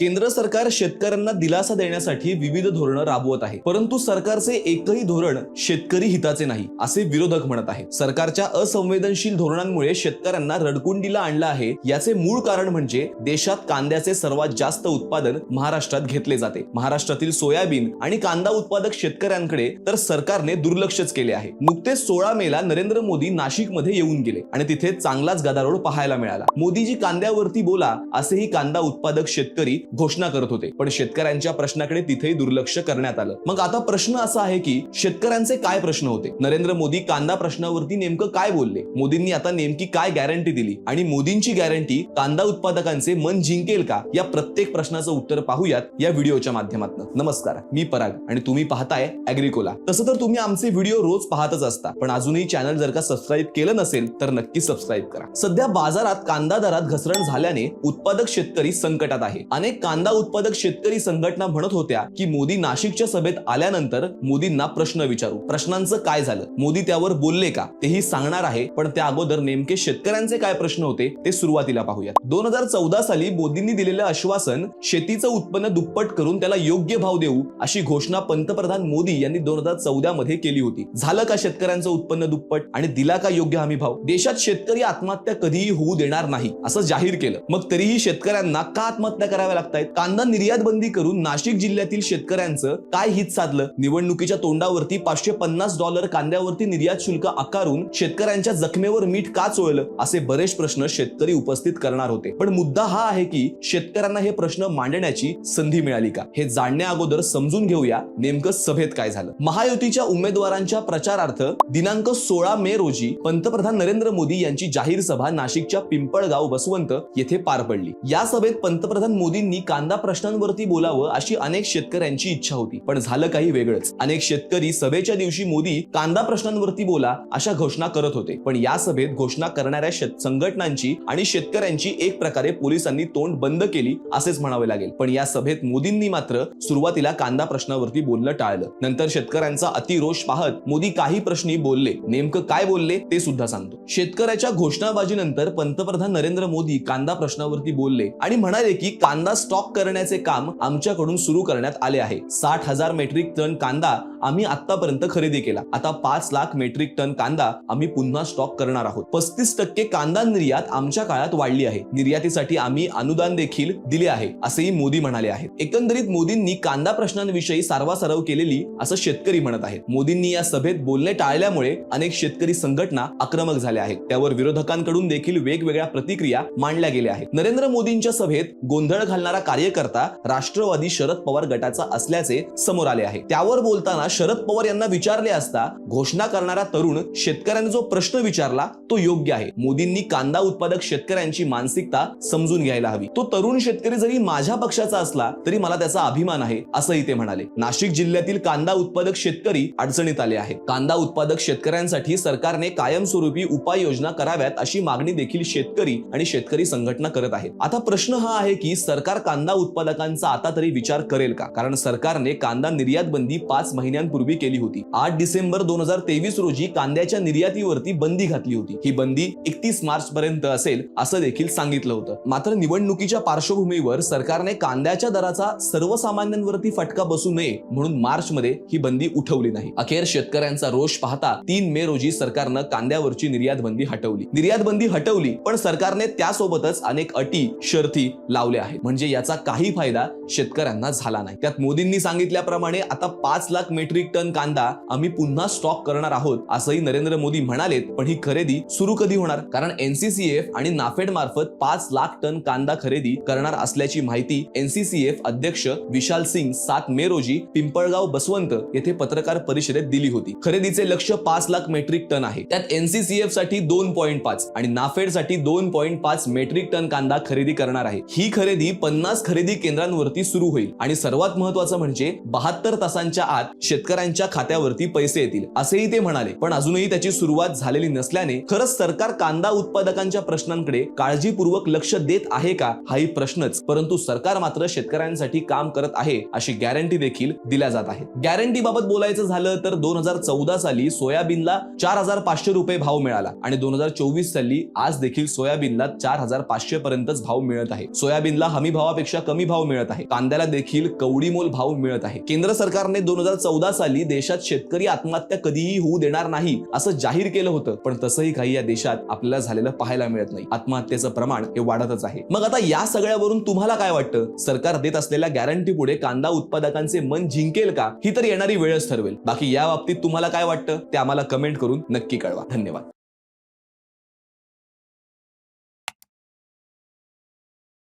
केंद्र सरकार शेतकऱ्यांना दिलासा देण्यासाठी विविध धोरणं राबवत आहे. परंतु सरकारचे एकही धोरण शेतकरी हिताचे नाही असे विरोधक म्हणत आहेत. सरकारच्या असंवेदनशील धोरणांमुळे शेतकऱ्यांना रडकुंडीला आणलं आहे याचे मूळ कारण म्हणजे देशात कांद्याचे सर्वात जास्त उत्पादन महाराष्ट्रात घेतले जाते. महाराष्ट्रातील सोयाबीन आणि कांदा उत्पादक शेतकऱ्यांकडे तर सरकारने दुर्लक्षच केले आहे. नुकतेच सोळा मेला नरेंद्र मोदी नाशिकमध्ये येऊन गेले आणि तिथे चांगलाच गदारोळ पाहायला मिळाला. मोदीजी कांद्यावरती बोला असेही कांदा उत्पादक शेतकरी घोषणा करत होते. पण शेतकऱ्यांच्या प्रश्नाकडे तिथेही दुर्लक्ष करण्यात आलं. मग आता प्रश्न असा आहे की शेतकऱ्यांचे काय प्रश्न होते? नरेंद्र मोदी कांदा प्रश्नावरती नेमकं काय बोलले? मोदींनी आता नेमकी काय गॅरंटी दिली? आणि मोदींची गॅरंटी कांदा उत्पादकांचे मन जिंकेल का? या प्रत्येक प्रश्नाचं उत्तर पाहूयात या व्हिडिओच्या माध्यमातून. नमस्कार मी पराग आणि तुम्ही पाहताय अॅग्रिकोला तसं तर तुम्ही आमचे व्हिडिओ रोज पाहतच असता पण अजूनही चॅनल जर का सबस्क्राईब केलं नसेल तर नक्की सबस्क्राईब करा. सध्या बाजारात कांदा दरात घसरण झाल्याने उत्पादक शेतकरी संकटात आहे. अनेक कांदा उत्पादक शेतकरी संघटना म्हणत होत्या की मोदी नाशिकच्या सभेत आल्यानंतर मोदींना प्रश्न विचारू. प्रश्नांचं काय झालं? मोदी त्यावर बोलले का? तेही सांगणार आहे पण त्या अगोदर नेमके शेतकऱ्यांचे काय प्रश्न होते ते सुरुवातीला पाहूयात. दोन हजार चौदा साली मोदींनी दिलेलं आश्वासन शेतीचं उत्पन्न दुप्पट करून त्याला योग्य भाव देऊ अशी घोषणा पंतप्रधान मोदी यांनी दोन हजार चौदा मध्ये केली होती. झालं का शेतकऱ्यांचं उत्पन्न दुप्पट? आणि दिला का योग्य हमी भाव? देशात शेतकरी आत्महत्या कधीही होऊ देणार नाही असं जाहीर केलं. मग तरीही शेतकऱ्यांना का आत्महत्या कराव्या लागतायत. कांदा निर्यात बंदी करून नाशिक जिल्ह्यातील शेतकऱ्यांचं काय हित साधलं? निवडणुकीच्या तोंडावरती पाचशे पन्नास डॉलर कांद्यावरती निर्यात शुल्क आकारून शेतकऱ्यांच्या जखमेवर मीठ का चोळलं? असे बरेच प्रश्न शेतकरी उपस्थित करणार होते. पण मुद्दा हा आहे की शेतकऱ्यांना हे प्रश्न मांडण्याची संधी मिळाली का? हे जाणण्या अगोदर समजून घेऊया नेमकं सभेत काय झालं. महायुतीच्या उमेदवारांच्या प्रचारार्थ दिनांक सोळा मे रोजी पंतप्रधान नरेंद्र मोदी यांची जाहीर सभा नाशिकच्या पिंपळगाव बसवंत येथे पार पडली. या सभेत पंतप्रधान मोदींनी कांदा प्रश्नांवरती बोलावं अशी अनेक शेतकऱ्यांची इच्छा होती. पण झालं काही वेगळंच. अनेक शेतकरी सभेच्या दिवशी मोदी कांदा प्रश्नांवरती बोला अशा घोषणा करत होते. पण या सभेत घोषणा करणाऱ्या संघटनांची आणि शेतकऱ्यांची एक प्रकारे पोलिसांनी तोंड बंद केली असेच म्हणावे लागेल. पण या सभेत मोदींनी मात्र सुरुवातीला कांदा प्रश्नावरती बोलणं टाळलं. नंतर शेतकऱ्यांचा अतिरोष पाहत मोदी काही प्रश्नी बोलले. नेमकं काय बोलले ते सुद्धा सांगतो. शेतकऱ्याच्या घोषणाबाजीनंतर पंतप्रधान नरेंद्र मोदी कांदा प्रश्नावरती बोलले आणि म्हणाले की कांदा स्टॉक करण्याचे काम आमच्याकडून सुरू करण्यात आले आहे. साठ हजार मेट्रिक टन कांदा आम्ही आतापर्यंत खरेदी केला. आता पाच लाख मेट्रिक टन कांदा आम्ही पुन्हा स्टॉक करणार आहोत. पस्तीस टक्के कांदा निर्यात आमच्या काळात वाढली आहे. निर्यातीसाठी आम्ही अनुदान देखील दिले आहे असेही मोदी म्हणाले आहेत. एकंदरीत मोदींनी कांदा प्रश्नांविषयी सारवासारव केलेली असं शेतकरी म्हणत आहेत. मोदींनी या सभेत बोलणे टाळल्यामुळे अनेक शेतकरी संघटना आक्रमक झाल्या आहेत. त्यावर विरोधकांकडून देखील वेगवेगळ्या प्रतिक्रिया मांडल्या गेल्या आहेत. नरेंद्र मोदींच्या सभेत गोंधळ घालणारा कार्यकर्ता राष्ट्रवादी शरद पवार गटाचा असल्याचे समोर आले आहे. त्यावर बोलताना शरद पवार यांना विचारले असता घोषणा करणारा तरुण शेतकऱ्यांना जो प्रश्न विचारला तो योग्य आहे. मोदींनी कांदा उत्पादक शेतकऱ्यांची मानसिकता समजून घ्यायला हवी. तो तरुण शेतकरी जरी माझ्या पक्षाचा असला तरी मला त्याचा अभिमान आहे असंही ते म्हणाले. नाशिक जिल्ह्यातील कांदा उत्पादक शेतकरी अडचणीत आले आहेत. कांदा उत्पादक शेतकऱ्यांसाठी सरकारने कायमस्वरूपी उपाययोजना कराव्यात अशी मागणी देखील शेतकरी आणि शेतकरी संघटना करत आहेत. आता प्रश्न हा आहे की सरकार कांदा उत्पादकांचा आता तरी विचार करेल का? कारण सरकारने कांदा निर्यात बंदी पाच महिन्यांपूर्वी केली होती. आठ डिसेंबर दोन हजार तेवीस रोजी कांद्याच्या निर्यातीवरती बंदी घातली होती. ही बंदी एकतीस मार्च पर्यंत असेल असं देखील सांगितलं होतं. मात्र निवडणुकीच्या पार्श्वभूमीवर सरकारने कांद्याच्या दराचा सर्वसामान्यांवरती फटका बसू नये म्हणून मार्च मध्ये ही बंदी उठवली नाही. अखेर शेतकऱ्यांचा रोष पाहता तीन मे रोजी सरकारनं कांद्यावरची निर्यात बंदी हटवली. निर्यात बंदी हटवली पण सरकारने त्यासोबतच अनेक अटी शर्ती लावल्या आहेत. म्हणजे याचा काही फायदा शेतकऱ्यांना झाला नाही. त्यात मोदींनी सांगितल्याप्रमाणे आता पाच लाख मेट्रिक टन कांदा आम्ही पुन्हा स्टॉक करणार आहोत असंही नरेंद्र मोदी म्हणालेत पण ही खरेदी सुरू कधी होणार? कारण एनसीसीएफ आणि नाफेड मार्फत पाच लाख टन कांदा खरेदी करणार असल्याची माहिती एनसीसीएफ अध्यक्ष विशाल सिंग सात मे रोजी पिंपळगाव बसवंत येथे पत्रकार परिषदेत दिली होती. खरेदीचे लक्ष पाच लाख मेट्रिक टन आहे. त्यात एनसीसीएफसाठी दोन पॉईंट पाच आणि नाफेडसाठी दोन पॉईंट पाच मेट्रिक टन कांदा खरेदी करणार आहे. ही खरेदी पन्नास खरेदी केंद्रांवरती सुरू होईल. आणि सर्वात महत्वाचं म्हणजे बहात्तर तासांच्या आत शेतकऱ्यांच्या खात्यावरती पैसे येतील असेही ते म्हणाले. पण अजूनही त्याची सुरुवात झालेली नसल्याने खरंच सरकार कांदा उत्पादकांच्या प्रश्नांकडे काळजीपूर्वक लक्ष देत आहे का हाही प्रश्नच. परंतु सरकार मात्र शेतकऱ्यांसाठी काम करत आहे अशी गॅरंटी देखील दिल्या जात आहे गॅरंटी बाबत बोलायचं झालं तर दोन हजार चौदा साली सोयाबीनला चार हजार पाचशे रुपये भाव मिळाला आणि दोन हजार चोवीस साली आज देखील सोयाबीनला चार हजार पाचशे पर्यंतच भाव मिळत आहे. सोयाबीनला हमी भावापेक्षा कमी भाव मिळत आहे. कांद्याला देखील कवडीमोल भाव मिळत आहे. केंद्र सरकारने दोन हजार चौदा चौदा साली देशात शेतकरी आत्महत्या कधीही होऊ देणार नाही असं जाहीर केलं होतं. पण तसंही काही या देशात आपल्याला झालेलं पाहायला मिळत नाही. आत्महत्येचं प्रमाण हे वाढतच आहे. मग आता या सगळ्यावरून तुम्हाला काय वाटतं? सरकार देत असलेल्या गॅरंटी पुढे कांदा उत्पादकांचे मन जिंकेल का? ही तर येणारी वेळच ठरवेल. बाकी या बाबतीत तुम्हाला काय वाटतं? ते आम्हाला कमेंट करून नक्की कळवा. धन्यवाद.